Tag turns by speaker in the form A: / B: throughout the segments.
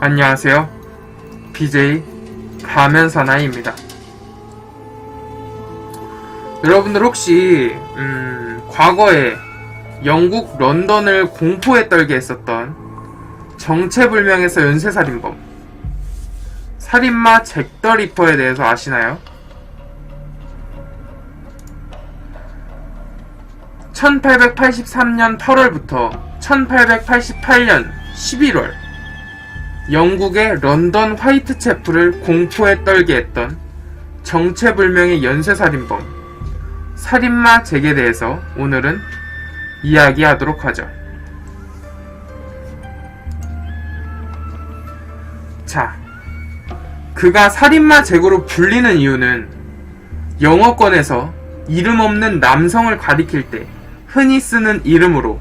A: 안녕하세요. BJ 가면사나이입니다. 여러분들 혹시 음, 과거에 영국 런던을 공포에 떨게 했었던 정체불명에서 연쇄살인범 살인마 잭 더 리퍼에 대해서 아시나요? 1883년 8월부터 1888년 11월 영국의 런던 화이트채플을 공포에 떨게 했던 정체불명의 연쇄살인범 살인마 잭에 대해서 오늘은 이야기하도록 하죠. 자, 그가 살인마 잭으로 불리는 이유는 영어권에서 이름 없는 남성을 가리킬 때 흔히 쓰는 이름으로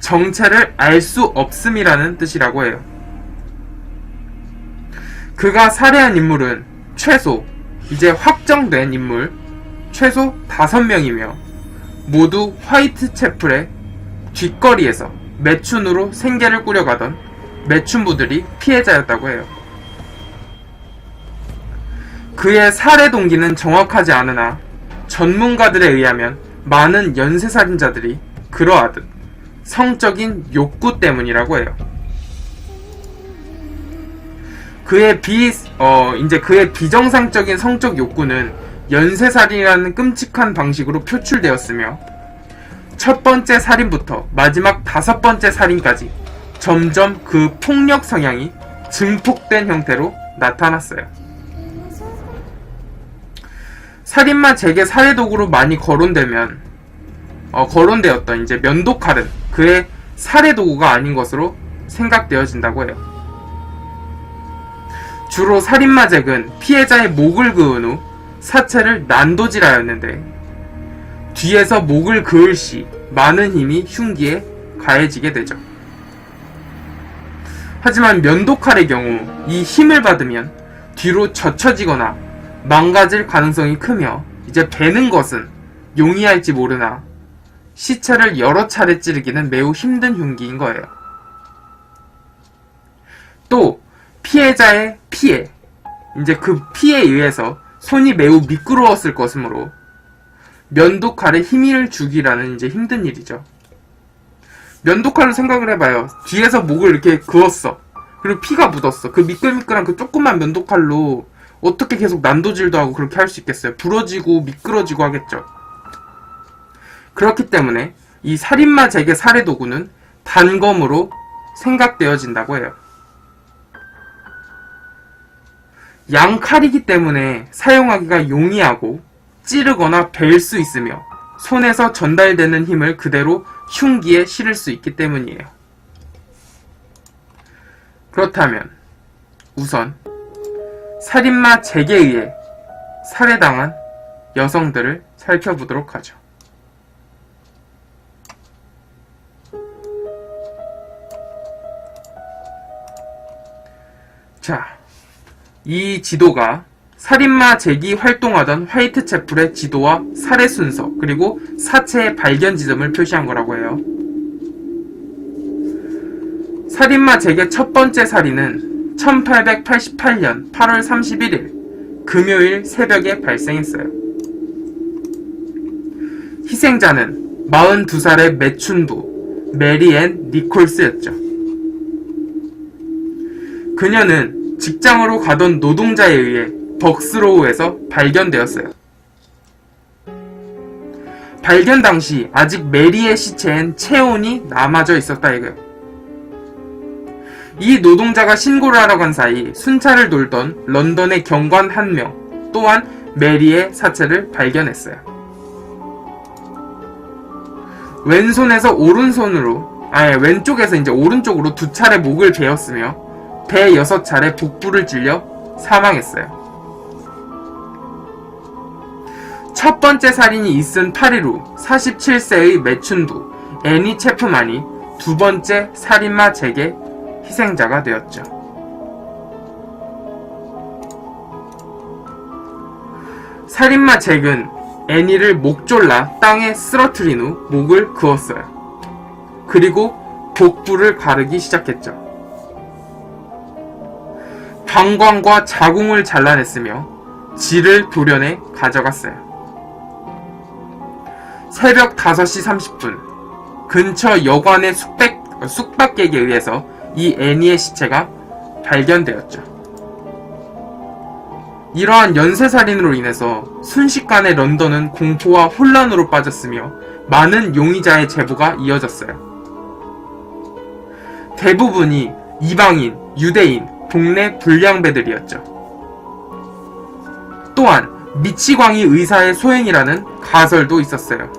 A: 정체를 알 수 없음이라는 뜻이라고 해요. 그가 살해한 인물은 최소 이제 확정된 인물 최소 5명이며 모두 화이트 채플의 뒷거리에서 매춘으로 생계를 꾸려가던 매춘부들이 피해자였다고 해요. 그의 살해 동기는 정확하지 않으나 전문가들에 의하면 많은 연쇄살인자들이 그러하듯 성적인 욕구 때문이라고 해요. 그의 비, 어, 이제 그의 비정상적인 성적 욕구는 연쇄살인이라는 끔찍한 방식으로 표출되었으며, 첫 번째 살인부터 마지막 다섯 번째 살인까지 점점 그 폭력 성향이 증폭된 형태로 나타났어요. 살인마 잭의 살해 도구로 많이 거론되면, 어, 거론되었던 이제 면도칼은 그의 살해 도구가 아닌 것으로 생각되어진다고 해요. 주로 살인마 잭은 피해자의 목을 그은 후 사체를 난도질하였는데 뒤에서 목을 그을 시 많은 힘이 흉기에 가해지게 되죠. 하지만 면도칼의 경우 이 힘을 받으면 뒤로 젖혀지거나 망가질 가능성이 크며 이제 베는 것은 용이할지 모르나 시체를 여러 차례 찌르기는 매우 힘든 흉기인 거예요. 또 피해자의 피해, 이제 그 피해에 의해서 손이 매우 미끄러웠을 것이므로 면도칼에 힘을 주기라는 이제 힘든 일이죠. 면도칼을 생각을 해봐요. 뒤에서 목을 이렇게 그었어. 그리고 피가 묻었어. 그 미끌미끌한 그 조그만 면도칼로 어떻게 계속 난도질도 하고 그렇게 할 수 있겠어요? 부러지고 미끄러지고 하겠죠. 그렇기 때문에 이 살인마 잭의 살해 도구는 단검으로 생각되어진다고 해요. 양칼이기 때문에 사용하기가 용이하고 찌르거나 벨 수 있으며 손에서 전달되는 힘을 그대로 흉기에 실을 수 있기 때문이에요. 그렇다면 우선 살인마 잭에 의해 살해당한 여성들을 살펴보도록 하죠. 자, 이 지도가 살인마 잭이 활동하던 화이트 채플의 지도와 살해 순서, 그리고 사체의 발견 지점을 표시한 거라고 해요. 살인마 잭의 첫 번째 살인은 1888년 8월 31일 금요일 새벽에 발생했어요. 희생자는 42살의 매춘부 메리앤 니콜스였죠. 그녀는 직장으로 가던 노동자에 의해 벅스로우에서 발견되었어요. 발견 당시 아직 메리의 시체엔 체온이 남아져 있었다 이거예요. 이 노동자가 신고를 하러 간 사이 순찰을 돌던 런던의 경관 한 명 또한 메리의 사체를 발견했어요. 왼손에서 오른손으로 아니 왼쪽에서 이제 오른쪽으로 두 차례 목을 베었으며 배 여섯 차례 복부를 찔려 사망했어요. 첫 번째 살인이 있은 8일 후 47세의 매춘부 애니 체프만이 두 번째 살인마 잭의 희생자가 되었죠. 살인마 잭은 애니를 목졸라 땅에 쓰러뜨린 후 목을 그었어요. 그리고 복부를 가르기 시작했죠. 방광과 자궁을 잘라냈으며 질을 도련에 가져갔어요. 새벽 5시 30분 근처 여관의 숙백, 숙박객에 의해서 이 애니의 시체가 발견되었죠. 이러한 연쇄살인으로 인해서 순식간에 런던은 공포와 혼란으로 빠졌으며 많은 용의자의 제보가 이어졌어요. 대부분이 이방인, 유대인, 동네 불량배들이었죠. 또한 미치광이 의사의 소행이라는 가설도 있었어요.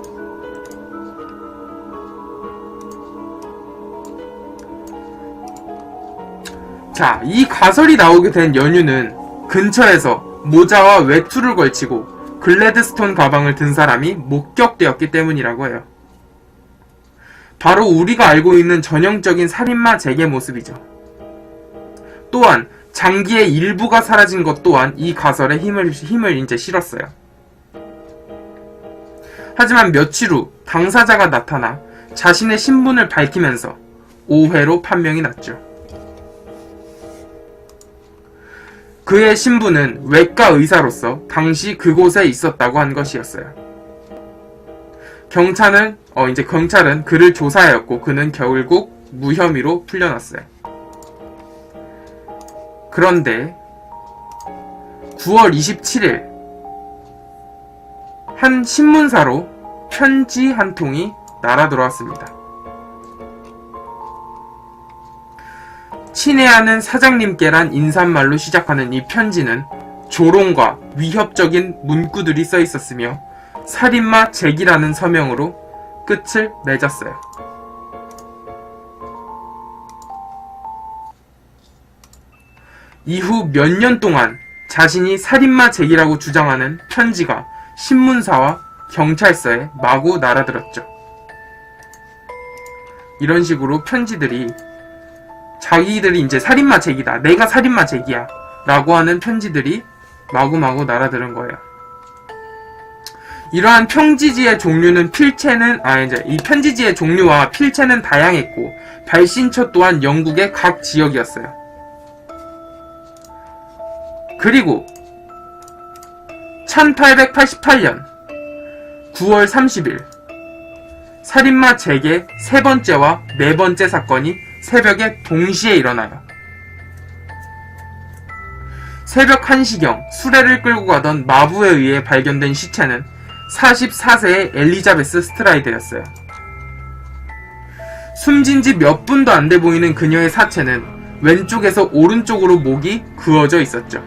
A: 자, 이 가설이 나오게 된 연유는 근처에서 모자와 외투를 걸치고 글래드스톤 가방을 든 사람이 목격되었기 때문이라고 해요. 바로 우리가 알고 있는 전형적인 살인마 재계 모습이죠. 또한 장기의 일부가 사라진 것 또한 이 가설에 힘을, 힘을 이제 실었어요. 하지만 며칠 후 당사자가 나타나 자신의 신분을 밝히면서 오해로 판명이 났죠. 그의 신분은 외과 의사로서 당시 그곳에 있었다고 한 것이었어요. 경찰은 어 이제 경찰은 그를 조사하였고 그는 결국 무혐의로 풀려났어요. 그런데 9월 27일 한 신문사로 편지 한 통이 날아 들어왔습니다. 친애하는 사장님께란 인사말로 시작하는 이 편지는 조롱과 위협적인 문구들이 써 있었으며 살인마 잭이라는 서명으로 끝을 맺었어요. 이후 몇 년 동안 자신이 살인마 잭이라고 주장하는 편지가 신문사와 경찰서에 마구 날아들었죠. 이런 식으로 편지들이 자기들이 이제 살인마 잭이다. 내가 살인마 잭이야. 라고 하는 편지들이 마구마구 날아드는 거예요. 이러한 평지지의 종류는 필체는 아 이제 이 편지지의 종류와 필체는 다양했고 발신처 또한 영국의 각 지역이었어요. 그리고 1888년 9월 30일 살인마 잭의 세 번째와 네 번째 사건이 새벽에 동시에 일어나요. 새벽 1시경 수레를 끌고 가던 마부에 의해 발견된 시체는 44세의 엘리자베스 스트라이드였어요. 숨진 지 몇 분도 안 돼 보이는 그녀의 사체는 왼쪽에서 오른쪽으로 목이 그어져 있었죠.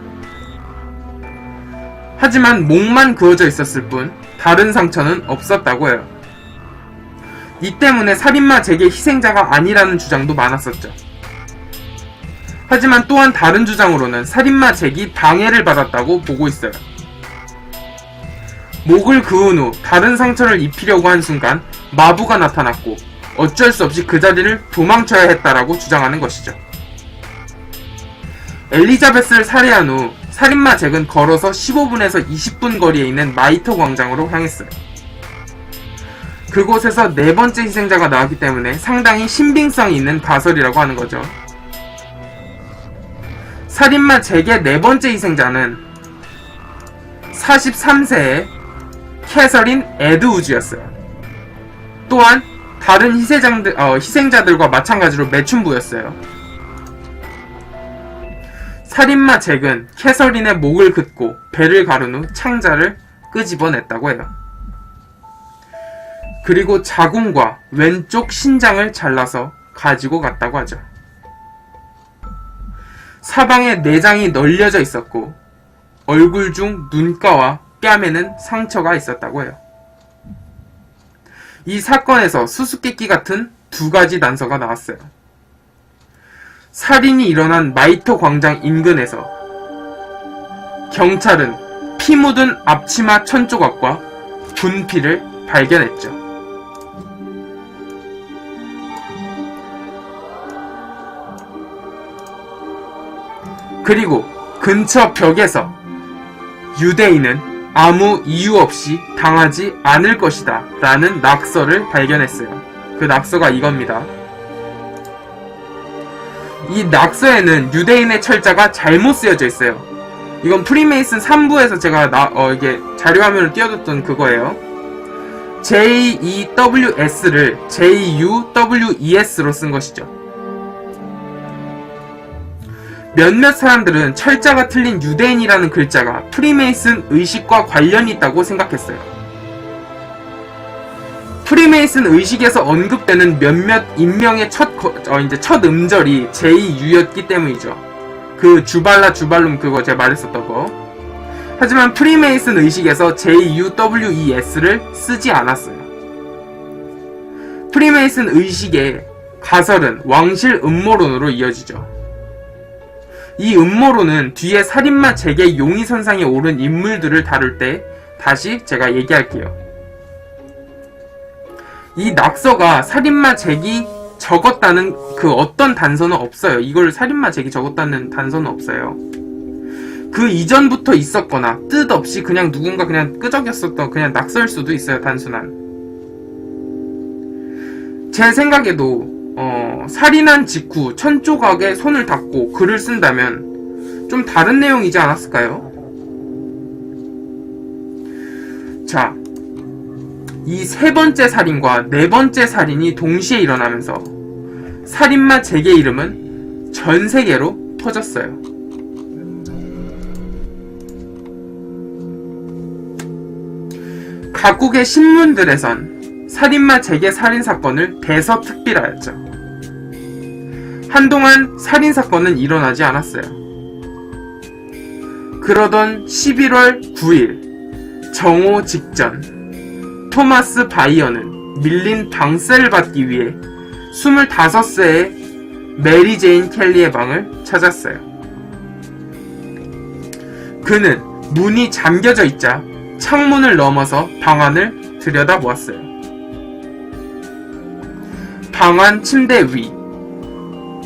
A: 하지만 목만 그어져 있었을 뿐 다른 상처는 없었다고 해요. 이 때문에 살인마 잭의 희생자가 아니라는 주장도 많았었죠. 하지만 또한 다른 주장으로는 살인마 잭이 방해를 받았다고 보고 있어요. 목을 그은 후 다른 상처를 입히려고 한 순간 마부가 나타났고 어쩔 수 없이 그 자리를 도망쳐야 했다라고 주장하는 것이죠. 엘리자베스를 살해한 후 살인마 잭은 걸어서 15분에서 20분 거리에 있는 마이터 광장으로 향했어요. 그곳에서 네 번째 희생자가 나왔기 때문에 상당히 신빙성이 있는 가설이라고 하는 거죠. 살인마 잭의 네 번째 희생자는 43세의 캐서린 에드우즈였어요. 또한 다른 희생자들, 어, 희생자들과 마찬가지로 매춘부였어요. 살인마 잭은 캐서린의 목을 긋고 배를 가른 후 창자를 끄집어냈다고 해요. 그리고 자궁과 왼쪽 신장을 잘라서 가지고 갔다고 하죠. 사방에 내장이 널려져 있었고 얼굴 중 눈가와 뺨에는 상처가 있었다고 해요. 이 사건에서 수수께끼 같은 두 가지 단서가 나왔어요. 살인이 일어난 마이터 광장 인근에서 경찰은 피 묻은 앞치마 천 조각과 분피를 발견했죠. 그리고 근처 벽에서 유대인은 아무 이유 없이 당하지 않을 것이다 라는 낙서를 발견했어요. 그 낙서가 이겁니다. 이 낙서에는 유대인의 철자가 잘못 쓰여져 있어요. 이건 프리메이슨 3부에서 제가 나, 어, 이게 자료화면을 띄워줬던 그거예요. JEWS를 JUWES로 쓴 것이죠. 몇몇 사람들은 철자가 틀린 유대인이라는 글자가 프리메이슨 의식과 관련이 있다고 생각했어요. 프리메이슨 의식에서 언급되는 몇몇 인명의 첫, 거- 어, 이제 첫 음절이 JU였기 때문이죠. 그 주발라 주발룸 그거 제가 말했었던 거. 하지만 프리메이슨 의식에서 JUWES를 쓰지 않았어요. 프리메이슨 의식의 가설은 왕실 음모론으로 이어지죠. 이 음모론은 뒤에 살인마 재계 용의선상에 오른 인물들을 다룰 때 다시 제가 얘기할게요. 이 낙서가 살인마 잭이 적었다는 그 어떤 단서는 없어요. 이걸 살인마 잭이 적었다는 단서는 없어요. 그 이전부터 있었거나 뜻없이 그냥 누군가 그냥 끄적였었던 그냥 낙서일 수도 있어요. 단순한. 제 생각에도 어, 살인한 직후 천조각에 손을 닦고 글을 쓴다면 좀 다른 내용이지 않았을까요? 자, 이 세 번째 살인과 네 번째 살인이 동시에 일어나면서 살인마 잭의 이름은 전 세계로 퍼졌어요. 각국의 신문들에선 살인마 잭의 살인 사건을 대서특필하였죠. 한동안 살인 사건은 일어나지 않았어요. 그러던 11월 9일 정오 직전 토마스 바이어는 밀린 방세를 받기 위해 25세의 메리 제인 켈리의 방을 찾았어요. 그는 문이 잠겨져 있자 창문을 넘어서 방안을 들여다보았어요. 방안 침대 위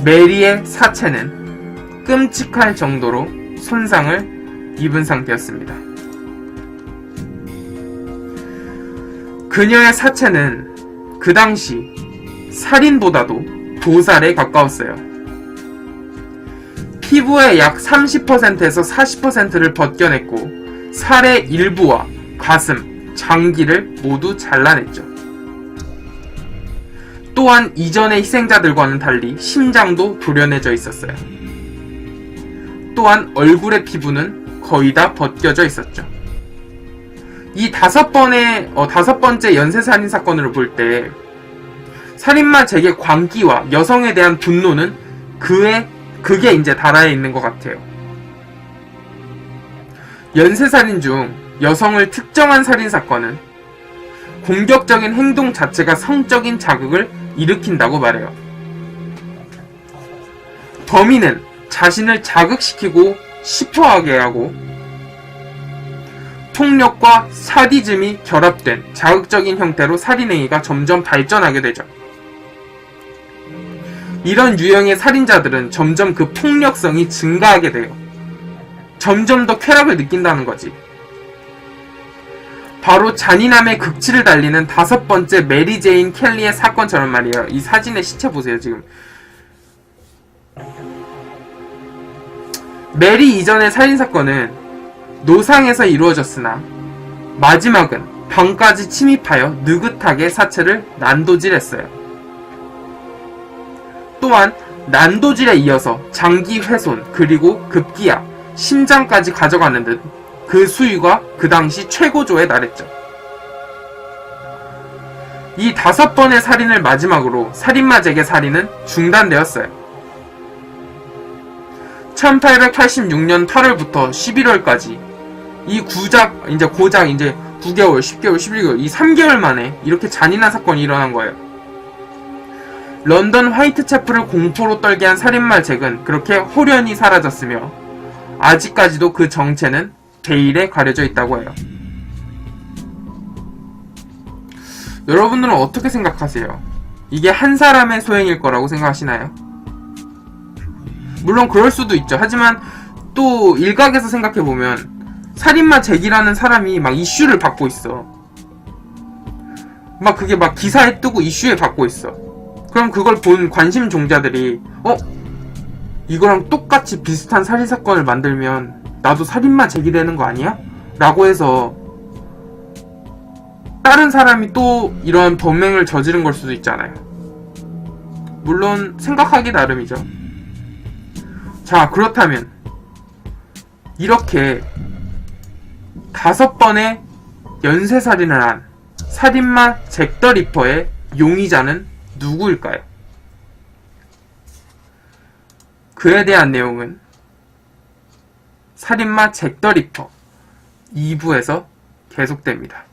A: 메리의 사체는 끔찍할 정도로 손상을 입은 상태였습니다. 그녀의 사체는 그 당시 살인보다도 도살에 가까웠어요. 피부의 약 30%에서 40%를 벗겨냈고 살의 일부와 가슴, 장기를 모두 잘라냈죠. 또한 이전의 희생자들과는 달리 심장도 도려내져 있었어요. 또한 얼굴의 피부는 거의 다 벗겨져 있었죠. 이 다섯 번의 어, 다섯 번째 연쇄 살인 사건으로 볼 때 살인마 잭의 광기와 여성에 대한 분노는 그의 그게 이제 달아에 있는 것 같아요. 연쇄 살인 중 여성을 특정한 살인 사건은 공격적인 행동 자체가 성적인 자극을 일으킨다고 말해요. 범인은 자신을 자극시키고 싶어하게 하고 폭력과 사디즘이 결합된 자극적인 형태로 살인행위가 점점 발전하게 되죠. 이런 유형의 살인자들은 점점 그 폭력성이 증가하게 돼요. 점점 더 쾌락을 느낀다는 거지. 바로 잔인함의 극치를 달리는 다섯 번째 메리 제인 켈리의 사건처럼 말이에요. 이 사진의 시체 보세요, 지금. 메리 이전의 살인 사건은 노상에서 이루어졌으나 마지막은 방까지 침입하여 느긋하게 사체를 난도질했어요. 또한 난도질에 이어서 장기 훼손 그리고 급기야 심장까지 가져가는 듯 그 수위가 그 당시 최고조에 달했죠. 이 다섯 번의 살인을 마지막으로 살인마 잭의 살인은 중단되었어요. 1886년 8월부터 11월까지 이 구작 이제 고작 이제 9개월, 10개월, 11개월 이 3개월 만에 이렇게 잔인한 사건이 일어난 거예요. 런던 화이트채플을 공포로 떨게 한 살인마 잭은 그렇게 호련히 사라졌으며 아직까지도 그 정체는 베일에 가려져 있다고 해요. 여러분들은 어떻게 생각하세요? 이게 한 사람의 소행일 거라고 생각하시나요? 물론 그럴 수도 있죠. 하지만 또 일각에서 생각해보면 살인마 잭이라는 사람이 막 이슈를 받고 있어. 막 그게 막 기사에 뜨고 이슈에 받고 있어. 그럼 그걸 본 관심 종자들이 어? 이거랑 똑같이 비슷한 살인 사건을 만들면 나도 살인마 제기되는 거 아니야? 라고 해서 다른 사람이 또 이런 범행을 저지른 걸 수도 있잖아요. 물론 생각하기 나름이죠. 자, 그렇다면 이렇게 다섯 번의 연쇄살인을 한 살인마 잭 더 리퍼의 용의자는 누구일까요? 그에 대한 내용은 살인마 잭 더 리퍼 2부에서 계속됩니다.